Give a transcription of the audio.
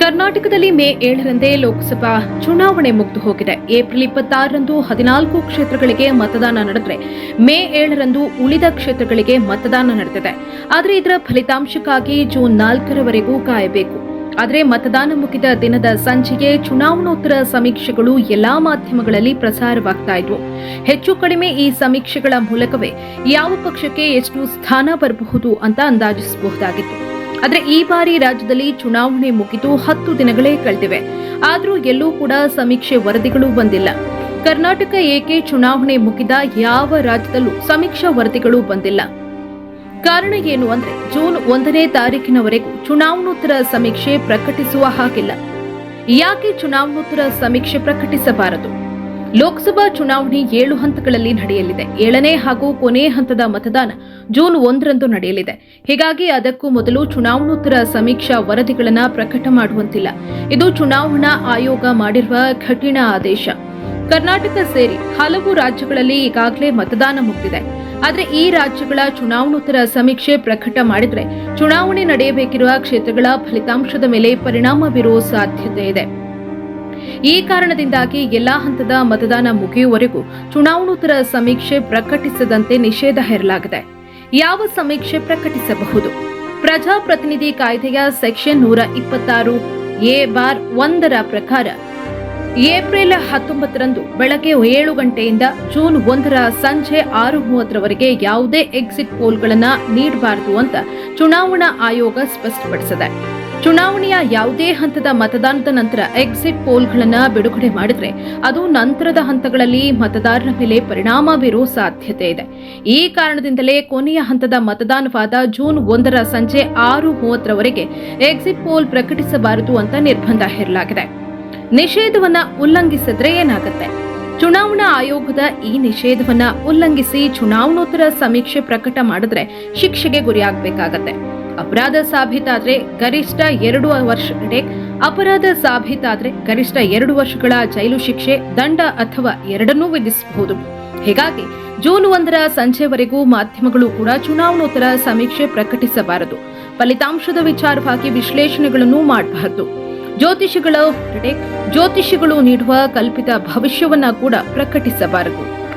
ಕರ್ನಾಟಕದಲ್ಲಿ ಮೇ ಏಳರಂದೇ ಲೋಕಸಭಾ ಚುನಾವಣೆ ಮುಗಿದು ಹೋಗಿದೆ. ಏಪ್ರಿಲ್ ಇಪ್ಪತ್ತಾರರಂದು ಹದಿನಾಲ್ಕು ಕ್ಷೇತ್ರಗಳಿಗೆ ಮತದಾನ ನಡೆದರೆ ಮೇ ಏಳರಂದು ಉಳಿದ ಕ್ಷೇತ್ರಗಳಿಗೆ ಮತದಾನ ನಡೆದಿದೆ. ಆದರೆ ಇದರ ಫಲಿತಾಂಶಕ್ಕಾಗಿ ಜೂನ್ ನಾಲ್ಕರವರೆಗೂ ಕಾಯಬೇಕು. ಆದರೆ ಮತದಾನ ಮುಗಿದ ದಿನದ ಸಂಜೆಗೆ ಚುನಾವಣೋತ್ತರ ಸಮೀಕ್ಷೆಗಳು ಎಲ್ಲಾ ಮಾಧ್ಯಮಗಳಲ್ಲಿ ಪ್ರಸಾರವಾಗ್ತಾ ಇದ್ವು. ಹೆಚ್ಚು ಕಡಿಮೆ ಈ ಸಮೀಕ್ಷೆಗಳ ಮೂಲಕವೇ ಯಾವ ಪಕ್ಷಕ್ಕೆ ಎಷ್ಟು ಸ್ಥಾನ ಬರಬಹುದು ಅಂತ ಅಂದಾಜಿಸಬಹುದಾಗಿತ್ತು. ಆದರೆ ಈ ಬಾರಿ ರಾಜ್ಯದಲ್ಲಿ ಚುನಾವಣೆ ಮುಗಿದು ಹತ್ತು ದಿನಗಳೇ ಕಳೆದಿವೆ. ಆದರೂ ಎಲ್ಲೂ ಕೂಡ ಸಮೀಕ್ಷೆ ವರದಿಗಳು ಬಂದಿಲ್ಲ. ಕರ್ನಾಟಕ ಏಕೆ ಚುನಾವಣೆ ಮುಗಿದ ಯಾವ ರಾಜ್ಯದಲ್ಲೂ ಸಮೀಕ್ಷಾ ವರದಿಗಳು ಬಂದಿಲ್ಲ. ಕಾರಣ ಏನು ಅಂದ್ರೆ ಜೂನ್ ಒಂದನೇ ತಾರೀಕಿನವರೆಗೂ ಚುನಾವಣೋತ್ತರ ಸಮೀಕ್ಷೆ ಪ್ರಕಟಿಸುವ ಹಾಗಿಲ್ಲ. ಯಾಕೆ ಚುನಾವಣೋತ್ತರ ಸಮೀಕ್ಷೆ ಪ್ರಕಟಿಸಬಾರದು? ಲೋಕಸಭಾ ಚುನಾವಣೆ ಏಳು ಹಂತಗಳಲ್ಲಿ ನಡೆಯಲಿದೆ. ಏಳನೇ ಹಾಗೂ ಕೊನೆ ಹಂತದ ಮತದಾನ ಜೂನ್ ಒಂದರಂದು ನಡೆಯಲಿದೆ. ಹೀಗಾಗಿ ಅದಕ್ಕೂ ಮೊದಲು ಚುನಾವಣೋತ್ತರ ಸಮೀಕ್ಷಾ ವರದಿಗಳನ್ನು ಪ್ರಕಟ ಮಾಡುವಂತಿಲ್ಲ. ಇದು ಚುನಾವಣಾ ಆಯೋಗ ಮಾಡಿರುವ ಕಠಿಣ ಆದೇಶ. ಕರ್ನಾಟಕ ಸೇರಿ ಹಲವು ರಾಜ್ಯಗಳಲ್ಲಿ ಈಗಾಗಲೇ ಮತದಾನ ಮುಗಿದಿದೆ. ಆದರೆ ಈ ರಾಜ್ಯಗಳ ಚುನಾವಣೋತ್ತರ ಸಮೀಕ್ಷೆ ಪ್ರಕಟ ಮಾಡಿದರೆ ಚುನಾವಣೆ ನಡೆಯಬೇಕಿರುವ ಕ್ಷೇತ್ರಗಳ ಫಲಿತಾಂಶದ ಮೇಲೆ ಪರಿಣಾಮ ಬೀರುವ ಸಾಧ್ಯತೆ ಇದೆ. ಈ ಕಾರಣದಿಂದಾಗಿ ಎಲ್ಲಾ ಹಂತದ ಮತದಾನ ಮುಗಿಯುವವರೆಗೂ ಚುನಾವಣೋತ್ತರ ಸಮೀಕ್ಷೆ ಪ್ರಕಟಿಸದಂತೆ ನಿಷೇಧ ಹೇರಲಾಗಿದೆ. ಯಾವ ಸಮೀಕ್ಷೆ ಪ್ರಕಟಿಸಬಹುದು? ಪ್ರಜಾಪ್ರತಿನಿಧಿ ಕಾಯ್ದೆಯ ಸೆಕ್ಷನ್ ನೂರ ಇಪ್ಪತ್ತಾರು ಎ ಬಾರ್ ಒಂದರ ಪ್ರಕಾರ ಏಪ್ರಿಲ್ ಹತ್ತೊಂಬತ್ತರಂದು ಬೆಳಗ್ಗೆ ಏಳು ಗಂಟೆಯಿಂದ ಜೂನ್ ಒಂದರ ಸಂಜೆ ಆರು ಮೂವತ್ತರವರೆಗೆ ಯಾವುದೇ ಎಕ್ಸಿಟ್ ಪೋಲ್ಗಳನ್ನು ನೀಡಬಾರದು ಅಂತ ಚುನಾವಣಾ ಆಯೋಗ ಸ್ಪಷ್ಟಪಡಿಸಿದೆ. ಚುನಾವಣೆಯ ಯಾವುದೇ ಹಂತದ ಮತದಾನದ ನಂತರ ಎಕ್ಸಿಟ್ ಪೋಲ್ಗಳನ್ನು ಬಿಡುಗಡೆ ಮಾಡಿದರೆ ಅದು ನಂತರದ ಹಂತಗಳಲ್ಲಿ ಮತದಾರರ ಮೇಲೆ ಪರಿಣಾಮ ಬೀರುವ ಸಾಧ್ಯತೆ ಇದೆ. ಈ ಕಾರಣದಿಂದಲೇ ಕೊನೆಯ ಹಂತದ ಮತದಾನವಾದ ಜೂನ್ ಒಂದರ ಸಂಜೆ ಆರು ಮೂವತ್ತರವರೆಗೆ ಎಕ್ಸಿಟ್ ಪೋಲ್ ಪ್ರಕಟಿಸಬಾರದು ಅಂತ ನಿರ್ಬಂಧ ಹೇರಲಾಗಿದೆ. ನಿಷೇಧವನ್ನ ಉಲ್ಲಂಘಿಸಿದ್ರೆ ಏನಾಗುತ್ತೆ? ಚುನಾವಣಾ ಆಯೋಗದ ಈ ನಿಷೇಧವನ್ನ ಉಲ್ಲಂಘಿಸಿ ಚುನಾವಣೋತ್ತರ ಸಮೀಕ್ಷೆ ಪ್ರಕಟ ಮಾಡಿದ್ರೆ ಶಿಕ್ಷೆಗೆ ಗುರಿಯಾಗಬೇಕಾಗತ್ತೆ. ಅಪರಾಧ ಸಾಬೀತಾದ್ರೆ ಗರಿಷ್ಠ ಎರಡು ವರ್ಷ ಅಪರಾಧ ಸಾಬೀತಾದ್ರೆ ಗರಿಷ್ಠ ಎರಡು ವರ್ಷಗಳ ಜೈಲು ಶಿಕ್ಷೆ, ದಂಡ ಅಥವಾ ಎರಡನ್ನೂ ವಿಧಿಸಬಹುದು. ಹೀಗಾಗಿ ಜೂನ್ ಒಂದರ ಸಂಜೆವರೆಗೂ ಮಾಧ್ಯಮಗಳು ಕೂಡ ಚುನಾವಣೋತ್ತರ ಸಮೀಕ್ಷೆ ಪ್ರಕಟಿಸಬಾರದು. ಫಲಿತಾಂಶದ ವಿಚಾರವಾಗಿ ವಿಶ್ಲೇಷಣೆಗಳನ್ನು ಮಾಡಬಾರದು. ಜ್ಯೋತಿಷಿಗಳು ಜ್ಯೋತಿಷಿಗಳು ನೀಡುವ ಕಲ್ಪಿತ ಭವಿಷ್ಯವನ್ನ ಕೂಡ ಪ್ರಕಟಿಸಬಾರದು.